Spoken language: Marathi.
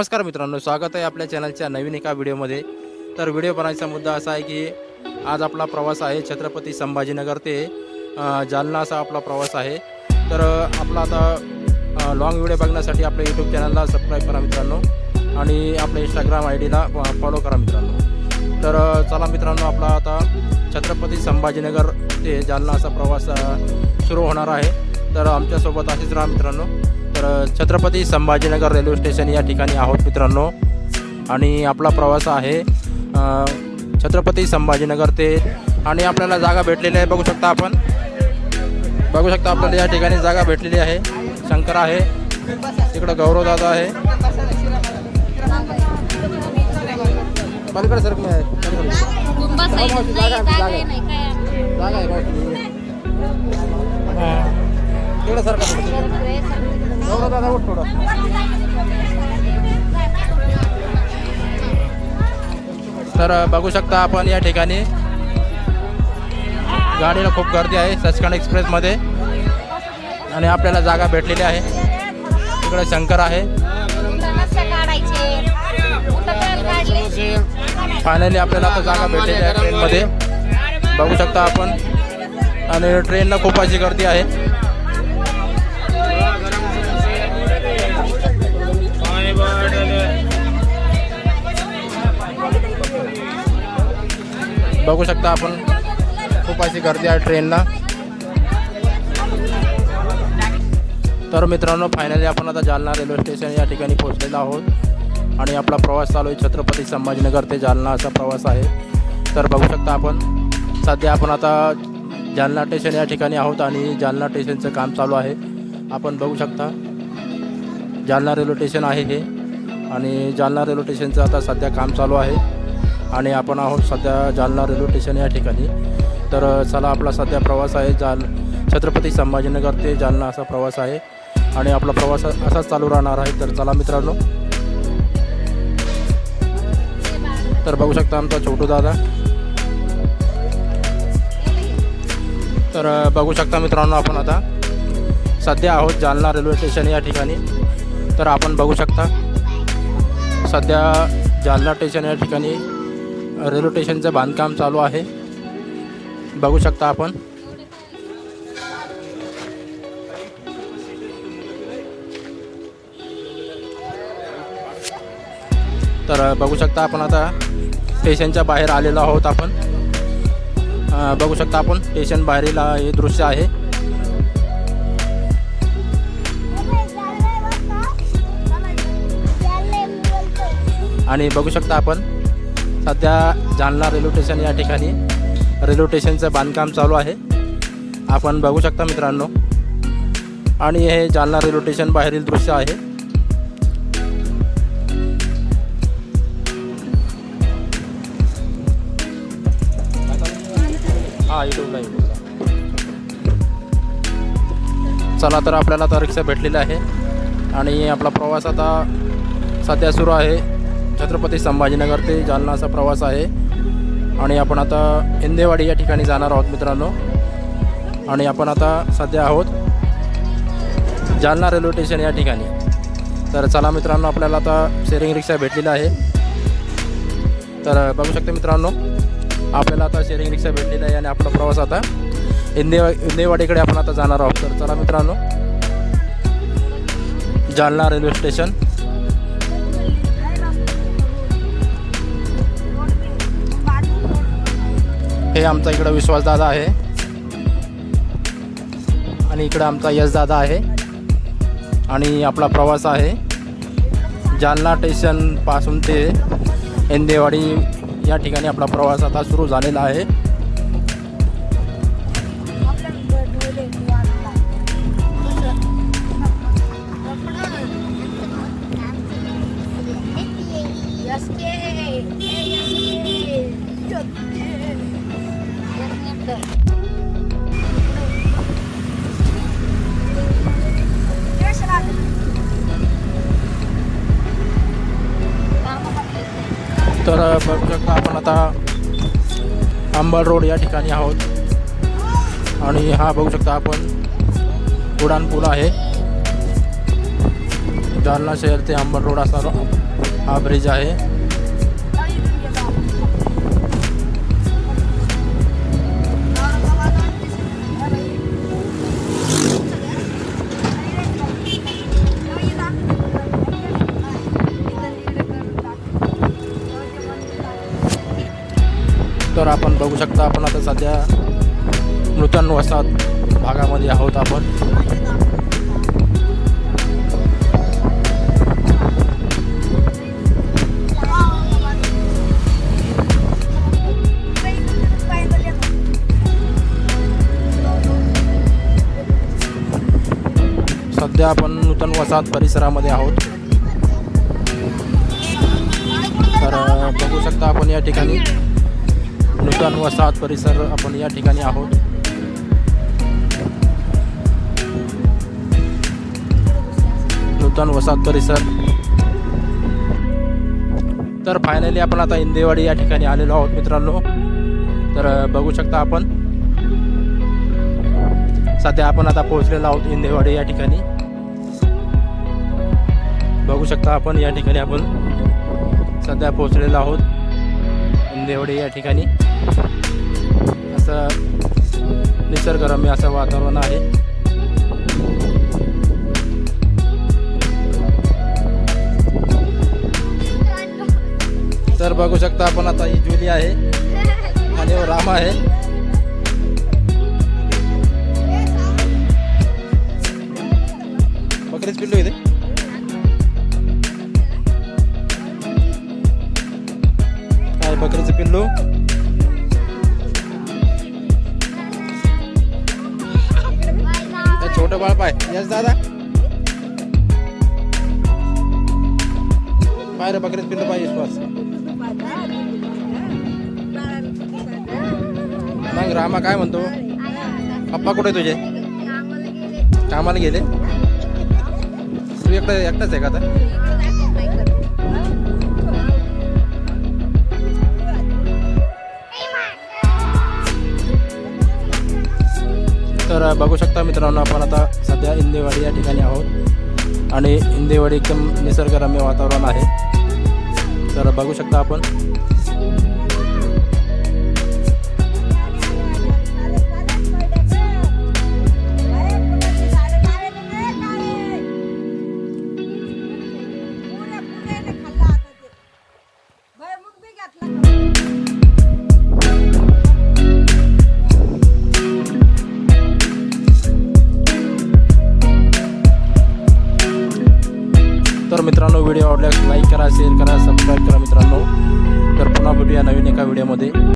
नमस्कार मित्रांनो स्वागत आहे आपल्या चॅनलच्या नवीन एका व्हिडिओमध्ये. तर व्हिडिओ बनवायचा मुद्दा असा आहे की आज आपला प्रवास आहे छत्रपती संभाजीनगर ते जालना असा आपला प्रवास आहे. तर आपला आता लॉंग व्हिडिओ बघण्यासाठी आपल्या यूट्यूब चॅनलला सबस्क्राईब करा मित्रांनो आणि आपल्या इंस्टाग्राम आय डीला फॉलो करा मित्रांनो. तर चला मित्रांनो आपला आता छत्रपती संभाजीनगर ते जालना असा प्रवास सुरू होणार आहे. तर आमच्यासोबत असेच राहा मित्रांनो. तर छत्रपती संभाजीनगर रेल्वे स्टेशन या ठिकाणी आहोत मित्रांनो. आणि आपला प्रवास आहे छत्रपती संभाजीनगर ते. आणि आपल्याला जागा भेटलेली आहे बघू शकता आपण. बघू शकता आपल्याला या ठिकाणी जागा भेटलेली आहे. शंकर आहे. तिकडं गौरवदादा आहे. पलीकडे सर जागा-. आहे. तिकडं सर. उठ थोडं तर बघू शकता आपण या ठिकाणी. गाडीला खूप गर्दी आहे सचखंड एक्सप्रेसमध्ये. आणि आपल्याला जागा भेटलेली आहे. तिकडे शंकर आहे. फायनली आपल्याला आता जागा भेटलेली आहे ट्रेनमध्ये बघू शकता आपण. आणि ट्रेनला खूप अशी गर्दी आहे. बघू शकता आपण. खूप अशी गर्दी आहे ट्रेनला तर मित्रांनो फायनली आपण आता जालना रेल्वे स्टेशन या ठिकाणी पोहोचलेलो आहोत. आणि आपला प्रवास चालू आहे छत्रपती संभाजीनगर ते जालना असा प्रवास आहे. तर बघू शकता आपण. सध्या आपण आता जालना स्टेशन या ठिकाणी आहोत आणि जालना स्टेशनचं काम चालू आहे. आपण बघू शकता. जालना रेल्वे स्टेशन आहे हे. आणि जालना रेल्वे स्टेशनचं आता सध्या काम चालू आहे. आणि आपण आहोत सध्या जालना रेल्वे स्टेशन या ठिकाणी. तर चला आपला सध्या प्रवास आहे जाल छत्रपती संभाजीनगर ते जालना असा प्रवास आहे. आणि आपला प्रवास असाच चालू राहणार आहे. तर चला मित्रांनो. तर बघू शकता आमचा छोटू दादा. तर बघू शकता मित्रांनो आपण आता सध्या आहोत जालना रेल्वे स्टेशन या ठिकाणी. तर आपण बघू शकता सध्या जालना स्टेशन या ठिकाणी रेल्वे स्टेशनचं बांधकाम चालू आहे. बघू शकता आपण. तर बघू शकता आपण आता स्टेशनच्या बाहेर आलेलो आहोत आपण. बघू शकता आपण स्टेशन बाहेरील हे दृश्य आहे. आणि बघू शकता आपण सध्या जालना रेल्वे स्टेशन या ठिकाणी रेल्वे स्टेशनचं बांधकाम चालू आहे. आपण बघू शकता मित्रांनो. आणि हे जालना रेल्वे स्टेशन बाहेरील दृश्य आहे. हा चला तर आपल्याला आता रिक्षा भेटलेली आहे. आणि आपला प्रवास आता सध्या सुरू आहे. छत्रपती संभाजीनगर ते जालना असा प्रवास आहे. आणि आपण आता इंदेवाडी या ठिकाणी जाणार आहोत मित्रांनो. आणि आपण आता सध्या आहोत जालना रेल्वे स्टेशन या ठिकाणी. तर चला मित्रांनो आपल्याला आता शेअरिंग रिक्षा भेटलेली आहे. तर बघू शकता मित्रांनो आपल्याला आता शेअरिंग रिक्षा भेटलेली आहे आणि आपला प्रवास आता इंदेवा इंदेवाडीकडे आपण आता जाणार आहोत. तर चला मित्रांनो जालना रेल्वे स्टेशन. हे आमचा इकडं विश्वासदादा आहे. आणि इकडं आमचा यशदादा आहे. आणि आपला प्रवास आहे. जालना स्टेशनपासून ते एंदेवाडी या ठिकाणी आपला प्रवास आता सुरू झालेला आहे. तर बघू आपण आता अंबल रोड या ठिकाणी आहोत. आणि हा बघू शकता आपण उडाणपूल आहे. जालना शहर ते अंबल रोड असा हा ब्रिज आहे. तर आपण बघू शकता आपण आता सध्या नूतन वसाहत भागामध्ये आहोत आपण सध्या आपण नूतन वसाहत परिसरामध्ये आहोत तर अ, बघू शकता आपण या ठिकाणी नूतन वसाहत परिसर आपण या ठिकाणी आहोत. नूतन वसाहत परिसर. तर फायनली आपण आता इंदेवाडी या ठिकाणी आलेलो आहोत मित्रांनो. तर बघू शकता आपण. सध्या आपण आता पोहोचलेलो आहोत इंदेवाडी या ठिकाणी. बघू शकता आपण या ठिकाणी आपण सध्या पोहोचलेलो आहोत. देवडे या ठिकाणी. असं निसर्गरम्य असं वातावरण आहे. तर बघू शकता आपण आता ही जुली आहे आणि हो राम आहे. बकरीच पिल्लू इथे बकरीचं पिल्लू. हे छोटं बाळ पाय. यस दादा. पाय रे बकरीचं पिल्लू पाहिजे बस. मग रामा काय म्हणतो? पप्पा कुठे तुझे? कामाला गेले? तू एकटा एकटाच आहे का आता? तर बघू शकता मित्रांनो आपण आता सध्या इंदेवाडी या ठिकाणी आहोत. आणि इंदेवाडी एकदम निसर्गरम्य वातावरण आहे. तर बघू शकता आपण. मित्रांनो व्हिडिओ आवडल्यास लाईक करा शेअर करा सबस्क्राईब करा मित्रांनो. तर पुन्हा भेटूया नवीन एका व्हिडिओमध्ये